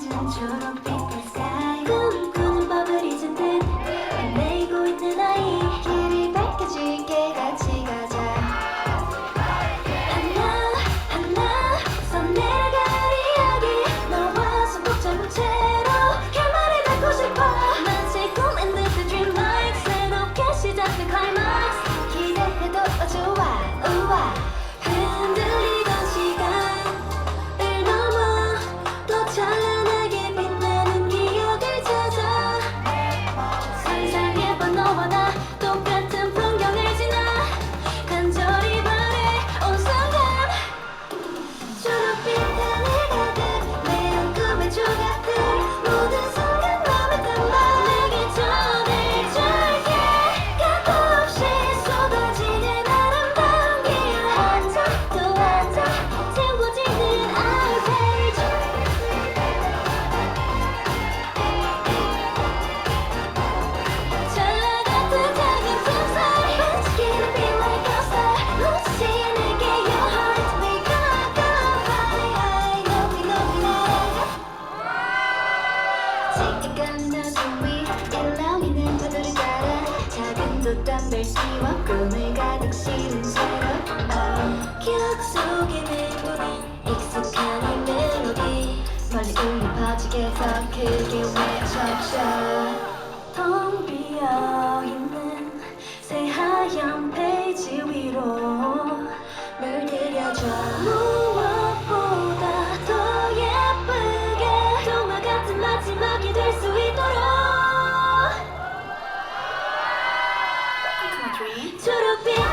천천히 초록빛 붓던 날씨와 꿈을 가득 실은 새벽 oh. 기억 속의 멜로디 익숙한 이 멜로디 멀리 울려 퍼지게 더 크게 외쳐줘 텅 비어있는 새하얀 페이지 위로 물들여줘 European.